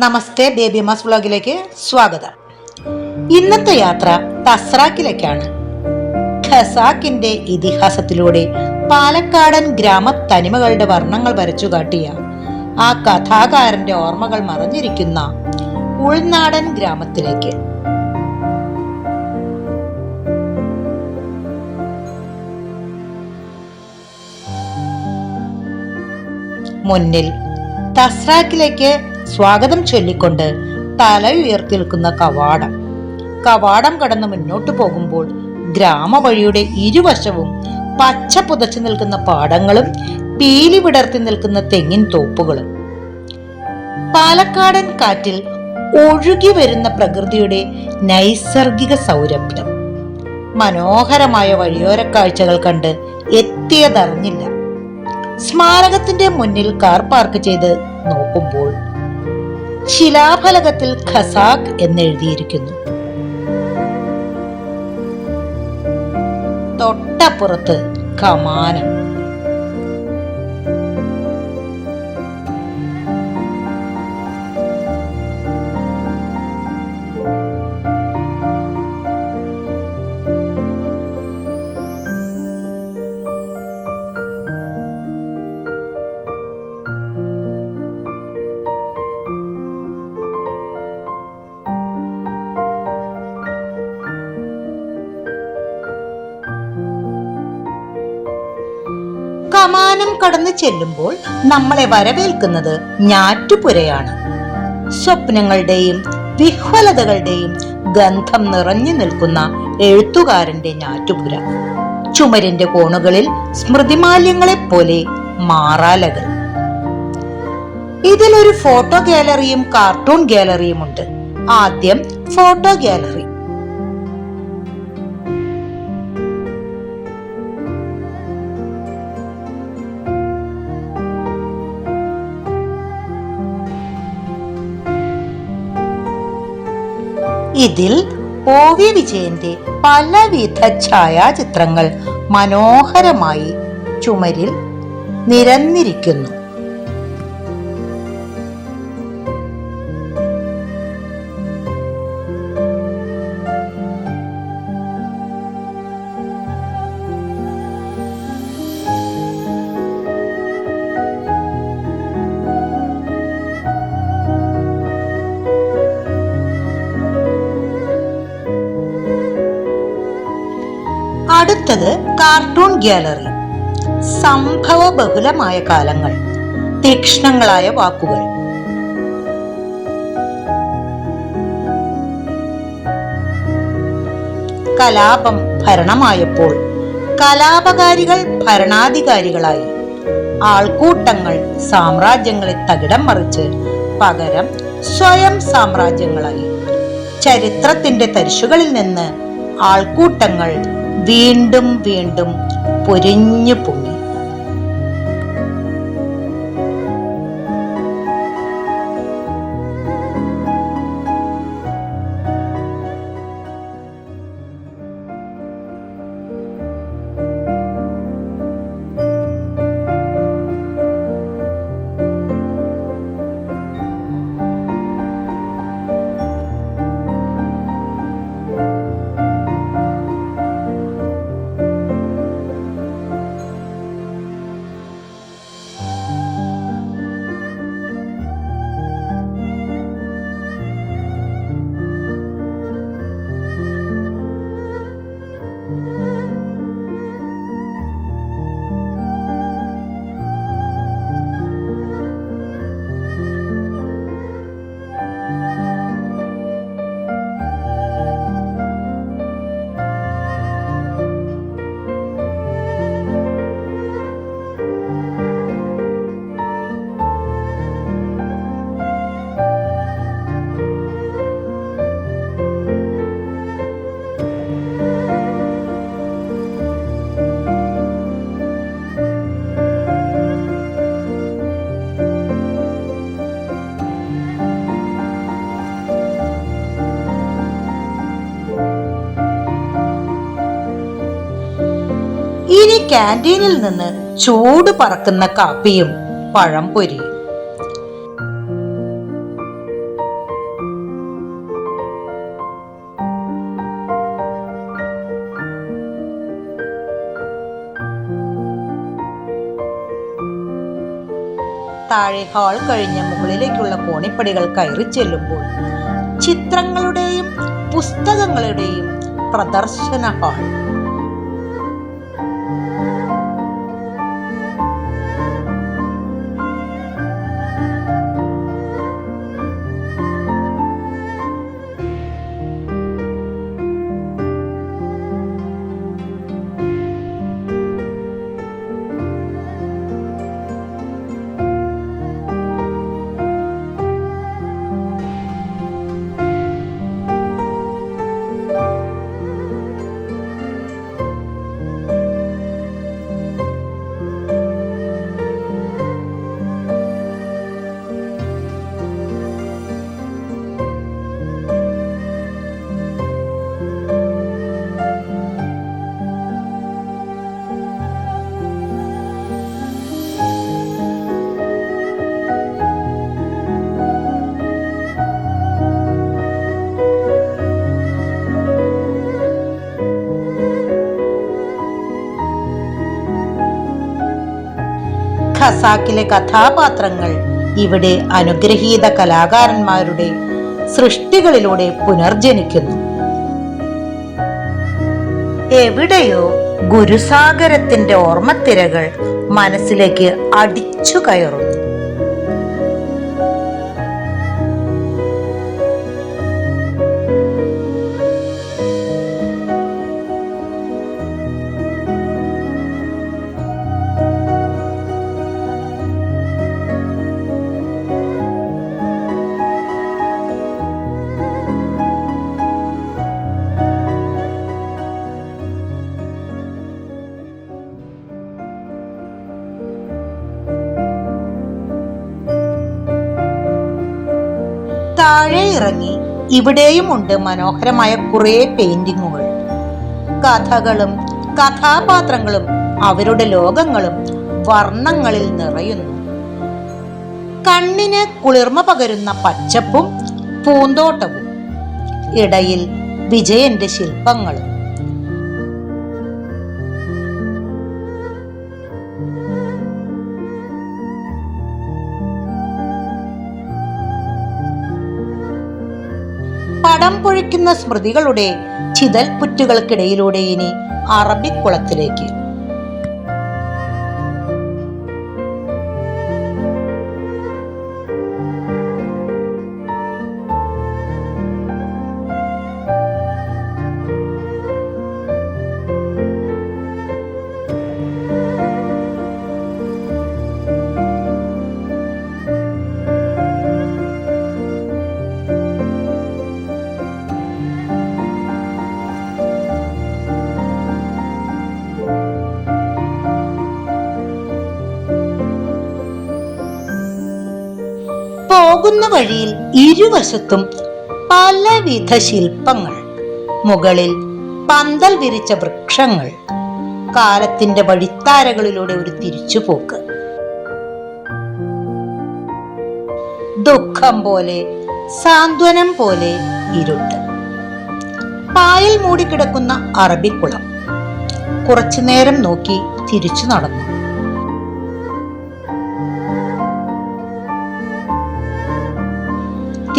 നമസ്തേ baby mass വ്ളോഗിലേക്ക് സ്വാഗതം. ഇന്നത്തെ യാത്ര തസ്രാക്കിലേക്കാണ്. ഖസാക്കിന്റെ ഇതിഹാസത്തിലൂടെ പാലക്കാടൻ ഗ്രാമ തനിമകളുടെ വർണങ്ങൾ വരച്ചു കാട്ടിയ ആ കഥാകാരന്റെ ഓർമ്മകൾ മറഞ്ഞിരിക്കുന്ന ഉൾനാടൻ ഗ്രാമത്തിലേക്ക്. മുന്നിൽ തസ്രാക്കിലേക്ക് സ്വാഗതം ചൊല്ലിക്കൊണ്ട് തല ഉയർത്തി നിൽക്കുന്ന കവാടം. കവാടം കടന്ന് മുന്നോട്ട് പോകുമ്പോൾ ഗ്രാമവഴിയുടെ ഇരുവശവും പച്ച പുതച്ചു നിൽക്കുന്ന പാടങ്ങളും പീലി വിടർത്തി നിൽക്കുന്ന തെങ്ങിൻ തോപ്പുകളും. പാലക്കാടൻ കാറ്റിൽ ഒഴുകി വരുന്ന പ്രകൃതിയുടെ നൈസർഗിക സൗരഭ്യം. മനോഹരമായ വഴിയോര കാഴ്ചകൾ കണ്ട് എത്തിയതറിഞ്ഞില്ല. സ്മാരകത്തിന്റെ മുന്നിൽ കാർ പാർക്ക് ചെയ്ത് നോക്കുമ്പോൾ ശിലാഫലകത്തിൽ ഖസാഖ് എന്നെഴുതിയിരിക്കുന്നു. തൊട്ടപ്പുറത്ത് കമാനം. കടന്നു ചെല്ലുമ്പോൾ നമ്മളെ വരവേൽക്കുന്നത് ഞാറ്റുപുരയാണ്. സ്വപ്നങ്ങളുടെയും വിഹ്വലതകളുടെയും ഗന്ധം നിറഞ്ഞു നിൽക്കുന്ന എഴുത്തുകാരന്റെ ഞാറ്റുപുര. ചുമരിന്റെ കോണുകളിൽ സ്മൃതിമാല്യങ്ങളെ പോലെ മാറാലകൾ. ഇതിലൊരു ഫോട്ടോ ഗാലറിയും കാർട്ടൂൺ ഗാലറിയും ഉണ്ട് ആദ്യം ഫോട്ടോ ഗാലറി. ഇതിൽ ഒ വി വിജയന്റെ പലവിധ ഛായാചിത്രങ്ങൾ മനോഹരമായി ചുമരിൽ നിരന്നിരിക്കുന്നു. അടുത്തത് കാർട്ടൂൺ ഗ്യാലറി സംഭവ ബഹുലമായ കാലങ്ങൾ തീക്ഷ്ണങ്ങളായ വാക്കുകൾ. കലാപം ഭരണമായപ്പോൾ കലാപകാരികൾ ഭരണാധികാരികളായി. ആൾക്കൂട്ടങ്ങൾ സാമ്രാജ്യങ്ങളെ തകിടം മറിച്ച് പകരം സ്വയം സാമ്രാജ്യങ്ങളായി. ചരിത്രത്തിന്റെ തരിശുകളിൽ നിന്ന് ആൾക്കൂട്ടങ്ങൾ വീണ്ടും വീണ്ടും പൊരിഞ്ഞു പൊങ്ങി ക്യാന്റീനിൽ നിന്ന് ചൂട് പറക്കുന്ന കാപ്പിയും പഴം പൊരിയും താഴെ ഹാൾ കഴിഞ്ഞ മുകളിലേക്കുള്ള പോണിപ്പടികൾ കയറി ചെല്ലുമ്പോൾ ചിത്രങ്ങളുടെയും പുസ്തകങ്ങളുടെയും പ്രദർശന ഹാൾ. ഖസാക്കിലെ കഥാപാത്രങ്ങൾ ഇവിടെ അനുഗ്രഹീത കലാകാരന്മാരുടെ സൃഷ്ടികളിലൂടെ പുനർജനിക്കുന്നു. എവിടെയോ ഗുരുസാഗരത്തിന്റെ ഓർമ്മത്തിരകൾ മനസ്സിലേക്ക് അടിച്ചു കയറുന്നു. ഇറങ്ങി. ഇവിടെയും ഉണ്ട് മനോഹരമായ കുറേ പെയിന്റിങ്ങുകൾ കഥകളും കഥാപാത്രങ്ങളും അവരുടെ ലോകങ്ങളും വർണങ്ങളിൽ നിറയുന്നു. കണ്ണിന് കുളിർമ പകരുന്ന പച്ചപ്പും പൂന്തോട്ടവും. ഇടയിൽ വിജയന്റെ ശില്പങ്ങളും. പടം പൊഴിക്കുന്ന സ്മൃതികളുടെ ചിതൽ പുറ്റുകൾക്കിടയിലൂടെ ഇനി അറബിക്കുളത്തിലേക്ക്. പോകുന്ന വഴിയിൽ ഇരുവശത്തും പലവിധ ശില്പങ്ങൾ. മുകളിൽ പന്തൽ വിരിച്ച വൃക്ഷങ്ങൾ. കാലത്തിന്റെ വഴിത്താരകളിലൂടെ ഒരു തിരിച്ചുപോക്ക്. ദുഃഖം പോലെ സാന്ത്വനം പോലെ ഇരുട്ട്. പായൽ മൂടിക്കിടക്കുന്ന അറബിക്കുളം. കുറച്ചു നേരം നോക്കി തിരിച്ചു നടന്നു.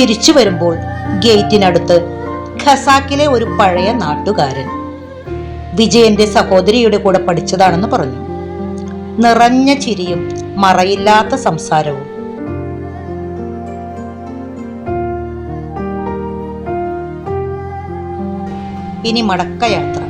തിരിച്ചു വരുമ്പോൾ ഗേറ്റിനടുത്ത് ഖസാക്കിലെ ഒരു പഴയ നാട്ടുകാരൻ വിജയന്റെ സഹോദരിയുടെ കൂടെ പഠിച്ചതാണെന്ന് പറഞ്ഞു. നിറഞ്ഞ ചിരിയും മറയില്ലാത്ത സംസാരവും. ഇനി മടക്കയാത്ര.